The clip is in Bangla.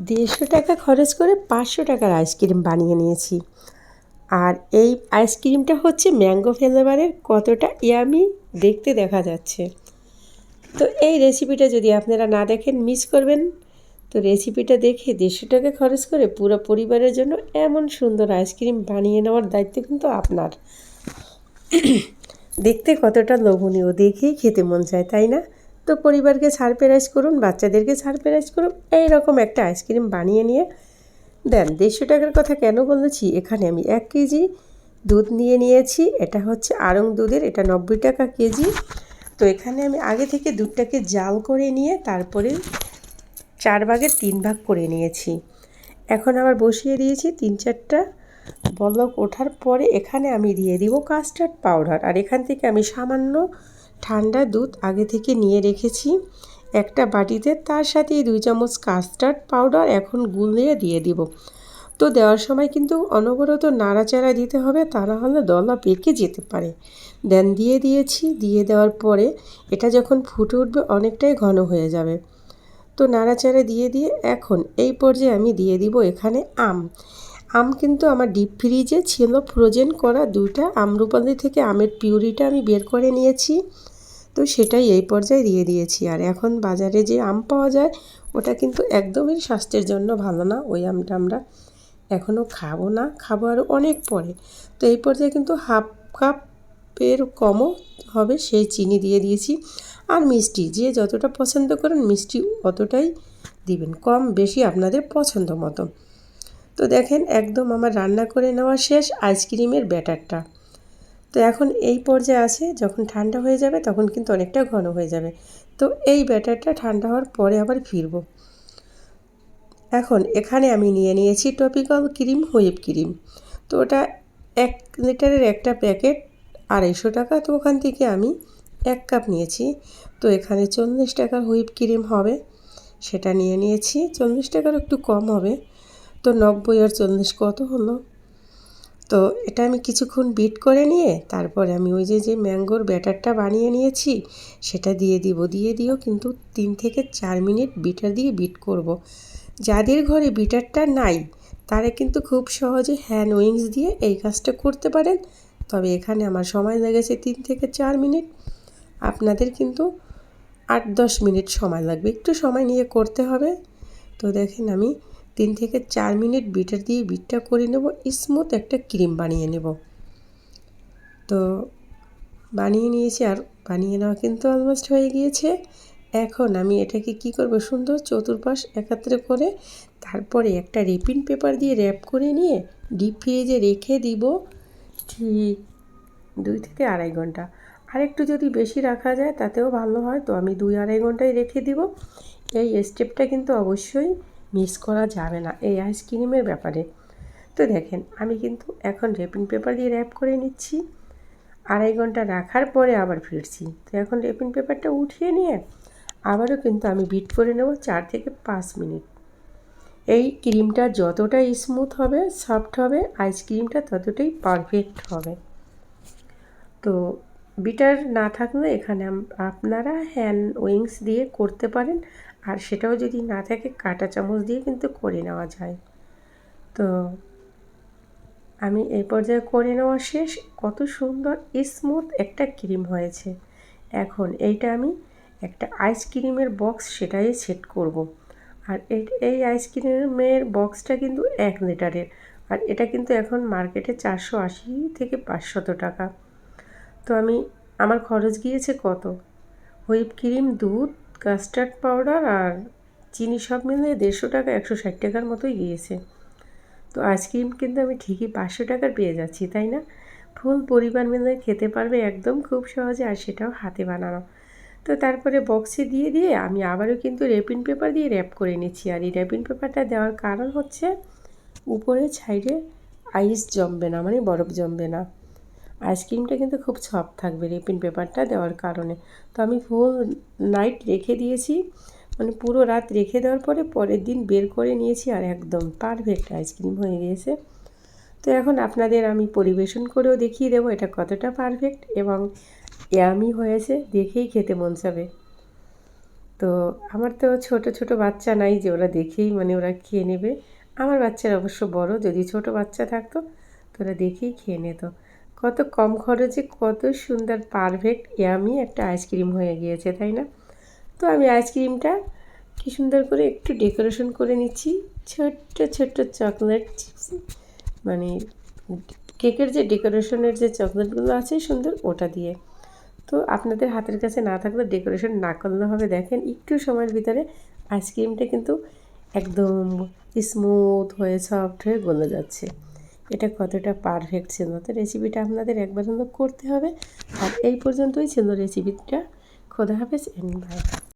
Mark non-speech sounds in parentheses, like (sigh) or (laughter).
দেড়শো টাকা খরচ করে পাঁচশো টাকার আইসক্রিম বানিয়ে নিয়েছি। আর এই আইসক্রিমটা হচ্ছে ম্যাঙ্গো ফ্লেভারের কতটা ইয়ামি দেখতে দেখা যাচ্ছে। তো এই রেসিপিটা যদি আপনারা না দেখেন মিস করবেন। তো রেসিপিটা দেখে দেড়শো টাকা খরচ করে পুরো পরিবারের জন্য এমন সুন্দর আইসক্রিম বানিয়ে নেওয়ার দায়িত্ব কিন্তু আপনার। (clears throat) দেখতে কতটা লোভনীয়, দেখেই খেতে মন চায়, তাই না? তো পরিবারকে সারপ্রাইজ করুন, বাচ্চাদেরকে সারপ্রাইজ করুন, এইরকম একটা আইসক্রিম বানিয়ে নিয়ে। দেন দেড়শো টাকার কথা কেন বলেছি? এখানে আমি এক কেজি দুধ নিয়ে নিয়েছি, এটা হচ্ছে আড়ং দুধের, এটা নব্বই টাকা কেজি। তো এখানে আমি আগে থেকে দুধটাকে জাল করে নিয়ে তারপরে চার ভাগের তিন ভাগ করে নিয়েছি। এখন আবার বসিয়ে দিয়েছি তিন চারটা। বলক ওঠার পরে এখানে আমি দিয়ে দিব কাস্টার্ড পাউডার। আর এখান থেকে আমি সামান্য ঠান্ডা দুধ আগে থেকে নিয়ে রেখেছি। একটা বাটিতে তার সাথে দুই চামচ কাস্টার্ড পাউডার এখন গুলিয়ে দিয়ে দিব। তো দেওয়ার সময় কিন্তু অনবরত নাড়াচাড়া দিতে হবে তা না হলে দলা পেকে যেতে পারে। দেন দিয়ে দিয়েছি। দিয়ে দেওয়ার পরে এটা যখন ফুটে উঠবে অনেকটাই ঘন হয়ে যাবে। তো নাড়াচাড়া দিয়ে দিয়ে এখন এই পর্যায়ে আমি দিয়ে দিব এখানে আম। আম কিন্তু আমার ডিপ ফ্রিজে ছিল। ফ্রোজেন করা দুইটা আমরুপালি থেকে আমের পিউরিটা আমি বের করে নিয়েছি। তো সেটাই এই পর্যায়ে দিয়ে দিয়েছি। আর এখন বাজারে যে আম পাওয়া যায়, ওটা কিন্তু একদমই স্বাস্থ্যের জন্য ভালো না। ওই আমটা আমরা এখনও খাব না, খাব আরও অনেক পরে। তো এই পর্যায়ে কিন্তু হাফ কাপের কমও হবে সেই চিনি দিয়ে দিয়েছি। আর মিষ্টি, যে যতটা পছন্দ করেন মিষ্টি অতটাই দিবেন। কম বেশি আপনাদের পছন্দ মতো। তো দেখেন একদম আমার রান্না করে নেওয়া শেষ আইসক্রিমের ব্যাটারটা। তো এখন এই পর্যায়ে আছে, যখন ঠান্ডা হয়ে যাবে তখন কিন্তু অনেকটা ঘন হয়ে যাবে। তো এই ব্যাটারটা ঠান্ডা হওয়ার পরে আবার ফিরব। এখন এখানে আমি নিয়ে নিয়েছি টপিক্যাল ক্রিম, হুইপ ক্রিম। তো ওটা এক লিটারের একটা প্যাকেট আড়াইশো টাকা। তো ওখান থেকে আমি এক কাপ নিয়েছি। তো এখানে চল্লিশ টাকার হুইপ ক্রিম হবে। সেটা নিয়ে নিয়েছি। চল্লিশ টাকার একটু কম হবে। তো নব্বই আর চল্লিশ কত হলো? তো এটা আমি কিছুক্ষণ বিট করে নিয়ে তারপরে আমি ওই যে যে ম্যাঙ্গোর ব্যাটারটা বানিয়ে নিয়েছি, সেটা দিয়ে দিব, দিয়ে দিও কিন্তু তিন থেকে চার মিনিট বিটার দিয়ে বিট করব। যাদের ঘরে বিটারটা নাই, তারা কিন্তু খুব সহজে হ্যান্ড উইংস দিয়ে এই কাজটা করতে পারেন। তবে এখানে আমার সময় লেগেছে তিন থেকে চার মিনিট। আপনাদের কিন্তু আট দশ মিনিট সময় লাগবে। একটু সময় নিয়ে করতে হবে। তো দেখেন আমি তিন থেকে চার মিনিট বিটার দিয়ে বিটটা করে নেব, স্মুথ একটা ক্রিম বানিয়ে নেব। তো বানিয়ে নিয়েছি আর বানিয়ে নেওয়া কিন্তু অলমোস্ট হয়ে গিয়েছে। এখন আমি এটাকে কি করব সুন্দর চতুর্পাশ একাত্রে করে তারপরে একটা রেপিন পেপার দিয়ে র্যাপ করে নিয়ে ডিপ ফ্রিজে রেখে দিব ঠিক দুই থেকে আড়াই ঘণ্টা। আর একটু যদি বেশি রাখা যায় তাতেও ভালো হয়, তো আমি দুই আড়াই ঘন্টায় রেখে দিব। এই স্টেপটা কিন্তু অবশ্যই মিস করা যাবে না এই আইসক্রিমের ব্যাপারে। তো দেখেন, আমি কিন্তু এখন রেপিং পেপার দিয়ে র্যাপ করে নিচ্ছি। আড়াই ঘণ্টা রাখার পরে আবার ফিরছি। তো এখন রেপিং পেপারটা উঠিয়ে নিয়ে আবারও কিন্তু আমি বিট করে নেব চার থেকে পাঁচ মিনিট। এই ক্রিমটা যতটা স্মুথ হবে সফট হবে আইসক্রিমটা ততটাই পারফেক্ট হবে। তো বিটার না থাকলে এখানে আপনারা হ্যান্ড উইংস দিয়ে করতে পারেন। আর সেটাও যদি না থাকে, কাটা চামচ দিয়ে কিন্তু করে নেওয়া যায়। তো আমি এই পর্যায়ে করে নেওয়া শেষ। কত সুন্দর স্মুথ একটা ক্রিম হয়েছে। এখন এইটা আমি একটা আইসক্রিমের বক্স সেটাই সেট করব। আর এই আইসক্রিমের বক্সটা কিন্তু এক লিটারের। আর এটা কিন্তু এখন মার্কেটে চারশো আশি থেকে পাঁচশত টাকা। তো আমি, আমার খরচ গিয়েছে কত? হুইপ ক্রিম দুধ কাস্টার্ড পাউডার আর চিনি সব মিলিয়ে দেড়শো টাকা, একশো ষাট টাকার মতোই গিয়েছে। তো আইসক্রিম কিন্তু আমি ঠিকই পাঁচশো টাকার পেয়ে যাচ্ছি, তাই না? ফুল পরিবার মিলে খেতে পারবে একদম খুব সহজে আর সেটাও হাতে বানানো। তো তারপরে বক্সে দিয়ে দিয়ে আমি আবারও কিন্তু র্যাপিং পেপার দিয়ে র্যাপ করে নিচ্ছি। আর এই র্যাপিং পেপারটা দেওয়ার কারণ হচ্ছে, উপরে সাইডে আইস জমবে না মানে বরফ জমবে না। আইসক্রিমটা কিন্তু খুব সফট থাকবে রেপিন পেপারটা দেওয়ার কারণে। তো আমি ফুল নাইট রেখে দিয়েছি। মানে পুরো রাত রেখে দেওয়ার পরে পরের দিন বের করে নিয়েছি আর একদম পারফেক্ট আইসক্রিম হয়ে গিয়েছে। তো এখন আপনাদের আমি পরিবেশন করেও দেখিয়ে দেবো এটা কতটা পারফেক্ট এবং ইয়ামি হয়েছে। দেখেই খেতে মন যাবে তো আমার তো ছোট ছোট বাচ্চা নাই যে ওরা দেখেই মানে ওরা খেয়ে নেবে। আমার বাচ্চারা অবশ্য বড়, যদি ছোট বাচ্চা থাকতো তো ওরা দেখেই খেয়ে নিত। কত কম খরচে কত সুন্দর পারফেক্ট ইয়ামি একটা আইসক্রিম হয়ে গিয়েছে, তাই না? তো আমি আইসক্রিমটা কি সুন্দর করে একটু ডেকোরেশন করে নিচ্ছি। ছোট্ট ছোট্ট চকলেট চিপস মানে কেকের যে ডেকোরেশনের যে চকলেটগুলো আছে সুন্দর, ওটা দিয়ে। তো আপনাদের হাতের কাছে না থাকলে ডেকোরেশন না করলে হবে। দেখেন, একটু সময়ের ভিতরে আইসক্রিমটা কিন্তু একদম স্মুথ হয়ে সফট হয়ে গলে যাচ্ছে। এটা কতটা পারফেক্ট ছিল? তো রেসিপিটা আপনাদের একবার করতে হবে। আর এই পর্যন্তই ছিল রেসিপিটা খোদা হাফেজ এন্ড বাই